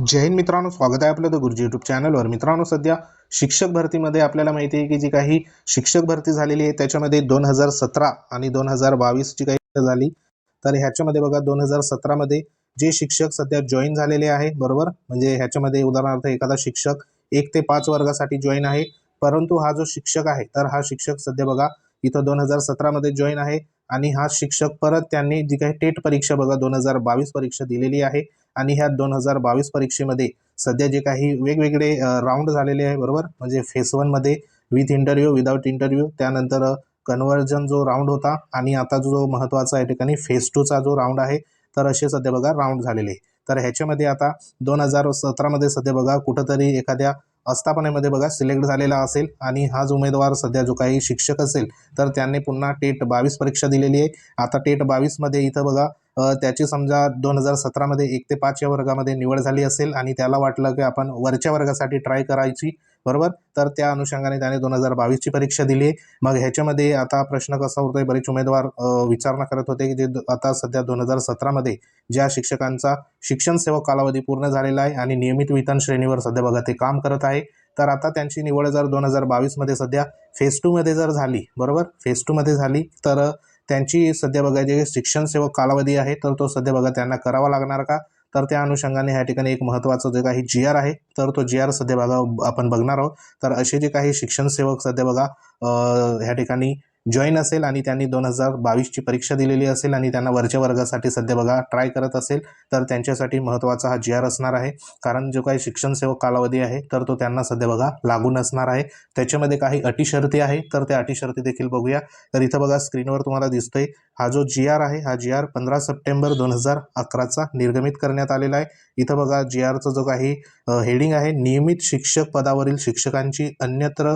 जय हिंद मित्रांनो स्वागत आहे आपलं द गुरुजी यूट्यूब चॅनलवर मित्रांनो सध्या शिक्षक भरतीमध्ये आपल्याला माहिती आहे की जी काही शिक्षक भरती झालेली आहे त्याच्यामध्ये दोन हजार सतरा आणि दोन हजार बावीसची काही झाली. तर ह्याच्यामध्ये बघा दोन हजार सतरामध्ये जे शिक्षक सध्या जॉईन झालेले आहे बरोबर? म्हणजे ह्याच्यामध्ये उदाहरणार्थ एखादा शिक्षक एक ते पाच वर्गासाठी जॉईन आहे परंतु हा जो शिक्षक आहे तर हा शिक्षक सध्या बघा इथं दोन हजार सतरामध्ये जॉईन आहे. आणि हा शिक्षक परत त्यांनी जी काही टेट परीक्षा बघा दोन हजार बावीस परीक्षा दिलेली आहे आणि ह्या दोन हजार बावीस परीक्षेमध्ये सध्या जे काही वेगवेगळे राऊंड झालेले आहे बरोबर म्हणजे फेस वनमध्ये विथ इंटरव्ह्यू विदाऊट इंटरव्ह्यू त्यानंतर कन्व्हर्जन जो राऊंड होता आणि आता जो महत्त्वाचा आहे ठिकाणी फेस टूचा जो राऊंड आहे तर असे सध्या बघा राऊंड झालेले आहे. तर ह्याच्यामध्ये आता दोन हजार सतरामध्ये सध्या बघा कुठंतरी एखाद्या आस्थापनेमध्ये बघा सिलेक्ट झालेला असेल आणि हाच उमेदवार सध्या जो काही शिक्षक असेल तर त्यांनी पुन्हा टेट बावीस परीक्षा दिलेली आहे. आता टेट बावीसमध्ये इथं बघा त्याची समजा दोन हजार सतरामध्ये एक ते पाच या वर्गामध्ये निवड झाली असेल आणि त्याला वाटलं की आपण वरच्या वर्गासाठी ट्राय करायची. बरोबर? तर त्या अनुषंगाने त्याने दोन हजार बावीसची परीक्षा दिली. आहे मग ह्याच्यामध्ये आता प्रश्न कसा होतोय बरेच उमेदवार विचारणा करत होते की जे आता सध्या दोन हजार सतरामध्ये ज्या शिक्षकांचा शिक्षण सेवक कालावधी पूर्ण झालेला आहे आणि नियमित वेतन श्रेणीवर सध्या बघा ते काम करत आहे. तर आता त्यांची निवड जर दोन हजार बावीसमध्ये सध्या फेज टूमध्ये जर झाली बरोबर? फेज टूमध्ये झाली तर त्यांची सध्या बघा जे शिक्षण सेवक कालावधी आहे तर तो सध्या बघा त्यांना करावा लागणार का? तर त्या अनुषंगाने ह्या ठिकाणी एक महत्त्वाचं जे काही जी आर आहे तर तो जी आर सध्या बघा आपण बघणार आहोत. तर असे जे काही शिक्षण सेवक सध्या बघा ह्या ठिकाणी जॉईन असेल आणि त्यांनी दोन हजार बावीसची परीक्षा दिलेली असेल आणि त्यांना वरच्या वर्गासाठी सध्या बघा ट्राय करत असेल तर त्यांच्यासाठी महत्त्वाचा हा जी आर असणार आहे. कारण जो काही शिक्षण सेवक कालावधी आहे तर तो त्यांना सध्या बघा लागू नसणार आहे. त्याच्यामध्ये काही अटी शर्ती आहे तर त्या अटी शर्ती देखील बघूया. तर इथं बघा स्क्रीनवर तुम्हाला दिसतोय हा जो जी आर आहे हा जी आर पंधरा सप्टेंबर दोन हजार अकराचा निर्गमित करण्यात आलेला आहे. इथं बघा जी आरचं जो काही हेडिंग आहे नियमित शिक्षक पदावरील शिक्षकांची अन्यत्र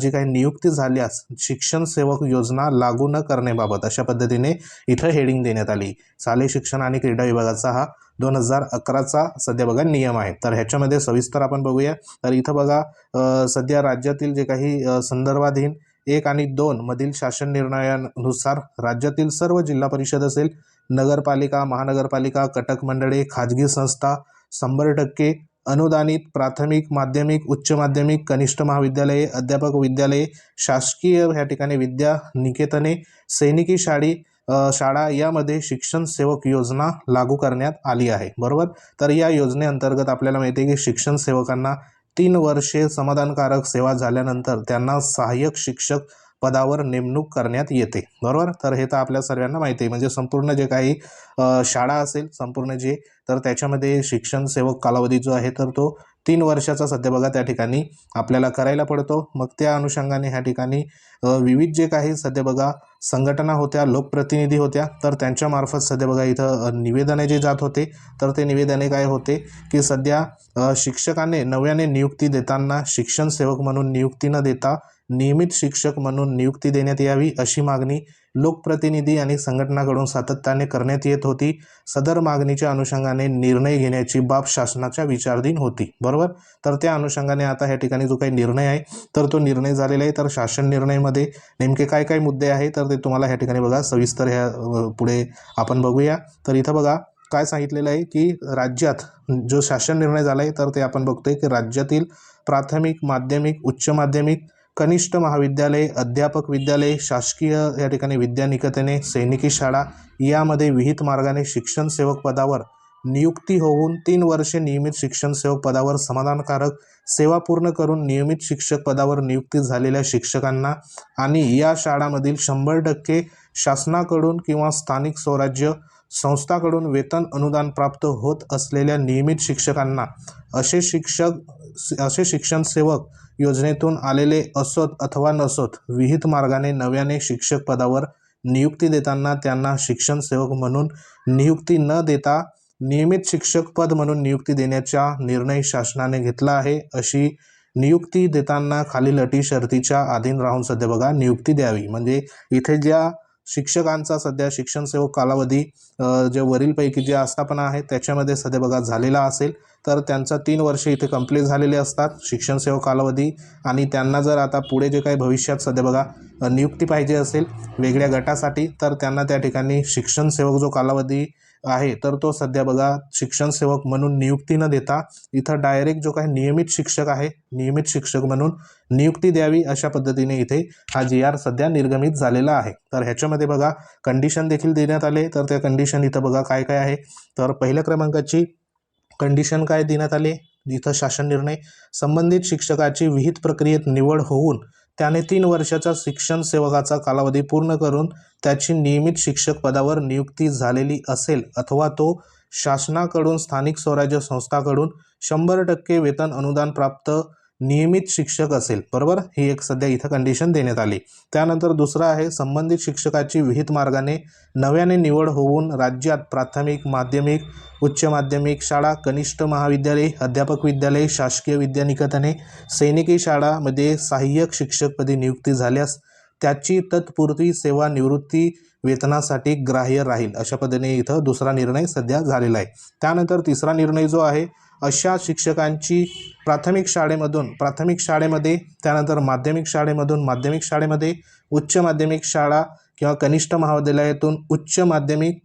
जी काही नियुक्ती झाल्यास शिक्षण सेवक योजना लागू न करण्याबाबत अशा पद्धतीने इथं हेडिंग देण्यात आली. शालेय शिक्षण आणि क्रीडा विभागाचा हा दोन हजार अकराचा सध्या बघा नियम आहे. तर ह्याच्यामध्ये सविस्तर आपण बघूया. तर इथं बघा सध्या राज्यातील जे काही संदर्भाधीन एक आणि दोन मधील शासन निर्णयानुसार राज्यातील सर्व जिल्हा परिषद असेल नगरपालिका महानगरपालिका कटक मंडळे खाजगी संस्था शंभर टक्के अनुदानित प्राथमिक माध्यमिक उच्च माध्यमिक कनिष्ठ महाविद्यालये अध्यापक विद्यालये शासकीय ह्या ठिकाणी विद्या निकेतने सैनिकी शाळी शाळा यामध्ये शिक्षण सेवक योजना लागू करण्यात आली आहे. बरोबर? तर या योजनेअंतर्गत आपल्याला माहिती आहे की शिक्षण सेवकांना तीन वर्षे समाधानकारक सेवा झाल्यानंतर त्यांना सहाय्यक शिक्षक पदावर नेमणूक करण्यात येते. बरोबर? तर हे तर आपल्या सर्वांना माहिती आहे. म्हणजे संपूर्ण जे काही शाळा असेल संपूर्ण जे तर त्याच्यामध्ये शिक्षण सेवक कालावधी जो आहे तर तो तीन वर्षाचा सध्या बघा त्या ठिकाणी आपल्याला करायला पडतो. मग त्या अनुषंगाने ह्या ठिकाणी विविध जे काही सध्या बघा संघटना होत्या लोकप्रतिनिधी होत्या तर त्यांच्यामार्फत सध्या बघा इथं निवेदने जे जात होते तर ते निवेदने काय होते की सध्या शिक्षकाने नव्याने नियुक्ती देताना शिक्षण सेवक म्हणून नियुक्ती न देता नियमित शिक्षक म्हणून नियुक्ती देण्यात यावी अशी मागणी लोकप्रतिनिधी आणि संघटनाकडून सातत्याने करण्यात येत होती. सदर मागणीच्या अनुषंगाने निर्णय घेण्याची बाब शासनाच्या विचारधीन होती. बरोबर? तर त्या अनुषंगाने आता ह्या ठिकाणी जो काही निर्णय आहे तर तो निर्णय झालेला आहे. तर शासन निर्णयमध्ये नेमके काय काय मुद्दे आहे तर ते तुम्हाला ह्या ठिकाणी बघा. सविस्तर ह्या पुढे आपण बघूया. तर इथं बघा काय सांगितलेलं आहे की राज्यात जो शासन निर्णय झाला आहे तर ते आपण बघतोय की राज्यातील प्राथमिक माध्यमिक उच्च माध्यमिक कनिष्ठ महाविद्यालय अध्यापक विद्यालय शासकीय या ठिकाणी विद्यानिकेतने सैनिकी शाळा यामध्ये विहित मार्गाने शिक्षण सेवक पदावर नियुक्ती होऊन तीन वर्षे नियमित शिक्षण सेवक पदावर समाधानकारक सेवा पूर्ण करून नियमित शिक्षक पदावर नियुक्ती झालेल्या शिक्षकांना आणि या शाळामधील शंभर टक्के शासनाकडून किंवा स्थानिक स्वराज्य संस्थाकडून वेतन अनुदान प्राप्त होत असलेल्या नियमित शिक्षकांना असे शिक्षक असे शिक्षण सेवक योजनेतून आलेले असोत अथवा नसोत विहित मार्गाने नव्याने शिक्षक पदावर नियुक्ती देताना त्यांना शिक्षण सेवक म्हणून नियुक्ती न देता नियमित शिक्षक पद म्हणून नियुक्ती देण्याचा निर्णय शासनाने घेतला आहे. अशी नियुक्ती देताना खालील अटी शर्तीच्या अधीन राहून सध्या बघा नियुक्ती द्यावी. म्हणजे इथे ज्या शिक्षकांचा सध्या शिक्षण सेवक कालावधी जे वरीलपैकी जे आस्थापना आहे त्याच्यामध्ये सध्या बघा झालेला असेल तर त्यांचा तीन वर्षे इथे कंप्लीट झालेले असतात शिक्षण सेवक कालावधी. आणि त्यांना जर आता पुढे जे काही भविष्यात सध्या बघा नियुक्ती पाहिजे असेल वेगळ्या गटासाठी तर त्यांना त्या ठिकाणी शिक्षण सेवक जो कालावधी आहे तर तो सध्या बघा शिक्षण सेवक म्हणून नियुक्ती न देता इथं डायरेक्ट जो काही नियमित शिक्षक आहे नियमित शिक्षक म्हणून नियुक्ती द्यावी अशा पद्धतीने इथे हा जी आर सध्या निर्गमित झालेला आहे. तर ह्याच्यामध्ये बघा कंडिशन देखील देण्यात आले तर त्या कंडिशन इथं बघा काय काय आहे. तर पहिल्या क्रमांकाची कंडिशन काय देण्यात आले? इथं शासन निर्णय संबंधित शिक्षकाची विहित प्रक्रियेत निवड होऊन त्याने तीन वर्षाचा शिक्षण सेवकाचा कालावधी पूर्ण करून त्याची नियमित शिक्षक पदावर नियुक्ती झालेली असेल अथवा तो शासनाकडून स्थानिक स्वराज्य संस्थाकडून शंभर टक्के वेतन अनुदान प्राप्त नियमित शिक्षक असेल बरोबर? ही एक सध्या इथं कंडिशन देण्यात आली. त्यानंतर दुसरं आहे संबंधित शिक्षकाची विहित मार्गाने नव्याने निवड होऊन राज्यात प्राथमिक माध्यमिक उच्च माध्यमिक शाळा कनिष्ठ महाविद्यालय अध्यापक विद्यालय शासकीय विद्यानिकेतने सैनिकी शाळामध्ये सहाय्यक शिक्षकपदी नियुक्ती झाल्यास त्याची तत्पुरती सेवा निवृत्ती वेतनासाठी ग्राह्य राहील अशा पद्धतीने इथं दुसरा निर्णय सध्या झालेला आहे. त्यानंतर तिसरा निर्णय जो आहे अशा शिक्षकांची प्राथमिक शाळेमधून प्राथमिक शाळेमध्ये त्यानंतर माध्यमिक शाळेमधून माध्यमिक शाळेमध्ये उच्च माध्यमिक शाळा किंवा कनिष्ठ महाविद्यालयातून उच्च माध्यमिक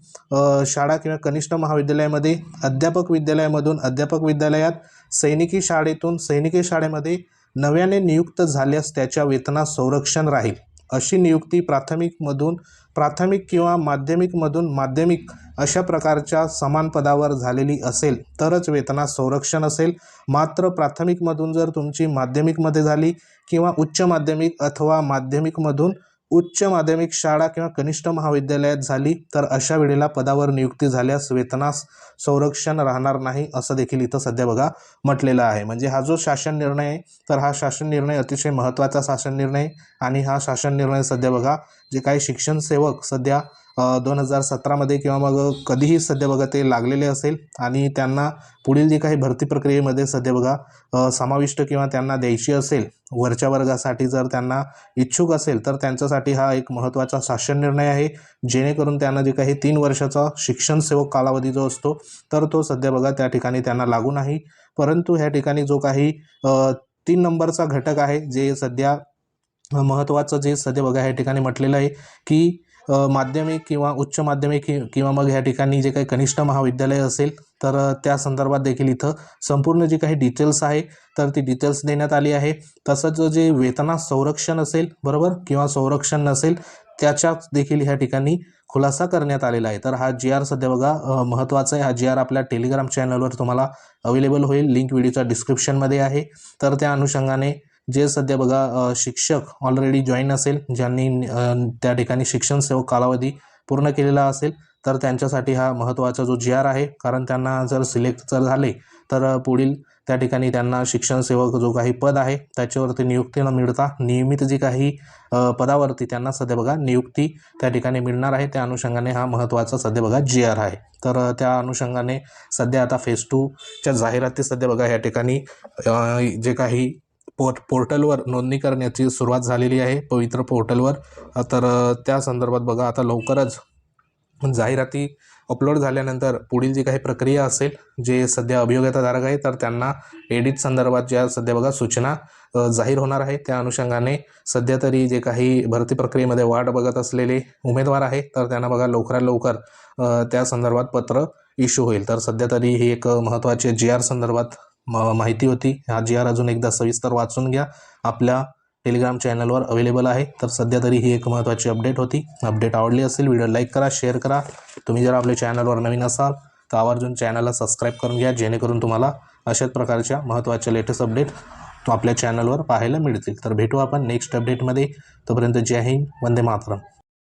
शाळा किंवा कनिष्ठ महाविद्यालयामध्ये अध्यापक विद्यालयामधून अध्यापक विद्यालयात सैनिकी शाळेतून सैनिकी शाळेमध्ये नव्याने नियुक्त झाल्यास त्याच्या वेतनास संरक्षण राहील. अशी नियुक्ती प्राथमिकमधून प्राथमिक किंवा माध्यमिकमधून माध्यमिक अशा प्रकारच्या समान पदावर झालेली असेल तरच वेतनात संरक्षण असेल. मात्र प्राथमिकमधून जर तुमची माध्यमिकमध्ये झाली किंवा उच्च माध्यमिक अथवा माध्यमिकमधून उच्च माध्यमिक शाळा किंवा कनिष्ठ महाविद्यालयात झाली तर अशा वेळेला पदावर नियुक्ती झाल्यास वेतनास संरक्षण राहणार नाही असं देखील इथं सध्या बघा म्हटलेलं आहे. म्हणजे हा जो शासन निर्णय आहे तर हा शासन निर्णय अतिशय महत्त्वाचा शासन निर्णय आणि हा शासन निर्णय सध्या बघा जे काही शिक्षण सेवक सध्या दोन हजार सतरामध्ये किंवा मग कधीही सध्या बघा ते लागलेले असेल आणि त्यांना पुढील जी काही भरती प्रक्रियेमध्ये सध्या बघा समाविष्ट किंवा त्यांना द्यायची असेल वरच्या वर्गासाठी जर त्यांना इच्छुक असेल तर त्यांच्यासाठी हा एक महत्त्वाचा शासन निर्णय आहे. जेणेकरून त्यांना जे काही तीन वर्षाचा शिक्षण सेवक कालावधी जो असतो तर तो सध्या बघा त्या ठिकाणी त्यांना लागू नाही. परंतु ह्या ठिकाणी जो काही तीन नंबरचा घटक आहे जे सध्या महत्त्वाचं जे सध्या बघा ह्या ठिकाणी म्हटलेलं आहे की माध्यमिक किंवा उच्च माध्यमिक किंवा मग ह्या ठिकाणी जे काही कनिष्ठ महाविद्यालय असेल तर त्या संदर्भात देखील इथं संपूर्ण जी काही डिटेल्स आहे तर ती डिटेल्स देण्यात आली आहे. तसंच जे वेतना संरक्षण असेल बरोबर? किंवा संरक्षण नसेल त्याच्यात देखील ह्या ठिकाणी खुलासा करण्यात आलेला आहे. तर हा जी आर सध्या बघा महत्त्वाचा आहे. हा जी आर आपल्या टेलिग्राम चॅनलवर तुम्हाला अवेलेबल होईल. लिंक व्हिडिओच्या डिस्क्रिप्शनमध्ये आहे. तर त्या अनुषंगाने जे सध्या बघा शिक्षक ऑलरेडी जॉईन असेल ज्यांनी त्या ठिकाणी शिक्षण सेवक कालावधी पूर्ण केलेला असेल तर त्यांच्यासाठी हा महत्त्वाचा जो जी आर आहे कारण त्यांना जर सिलेक्ट जर झाले तर पुढील त्या ठिकाणी त्यांना शिक्षण सेवक जो काही पद आहे त्याच्यावरती नियुक्ती न मिळता नियमित जी काही पदावरती त्यांना सध्या बघा नियुक्ती त्या ठिकाणी मिळणार आहे. त्या अनुषंगाने हा महत्त्वाचा सध्या बघा जी आर आहे. तर त्या अनुषंगाने सध्या आता फेस टूच्या जाहिराती सध्या बघा या ठिकाणी जे काही पोर्ट पोर्टलवर नोंदणी करण्याची सुरुवात झालेली आहे पवित्र पोर्टलवर. तर त्या संदर्भात बघा आता लवकरच जाहिराती अपलोड झाल्यानंतर पुढील जी काही प्रक्रिया असेल जे सध्या अभियोग्यताधारक आहे तर त्यांना एडिट संदर्भात ज्या सध्या बघा सूचना जाहीर होणार आहे त्या अनुषंगाने सध्या तरी जे काही भरती प्रक्रियेमध्ये वाट बघत असलेले उमेदवार आहे तर त्यांना बघा लवकरात लवकर त्या संदर्भात पत्र इश्यू होईल. तर सध्या तरी ही एक महत्त्वाची जी आर संदर्भात माहिती होती. हा जी आर अजून एकदा सविस्तर वाचून घ्या. आपल्या टेलिग्राम चॅनलवर अवेलेबल आहे. तर सध्या तरी ही एक महत्त्वाची अपडेट होती. अपडेट आवडली असेल व्हिडिओ लाईक करा शेअर करा. तुम्ही जर आपल्या चॅनलवर नवीन असाल तर आवर्जून चॅनलला सबस्क्राईब करून घ्या. जेणेकरून तुम्हाला अशाच प्रकारच्या महत्त्वाच्या लेटेस्ट अपडेट आपल्या चॅनलवर पाहायला मिळतील. तर भेटू आपण नेक्स्ट अपडेटमध्ये तोपर्यंत जय हिंद. वंदे मातरम.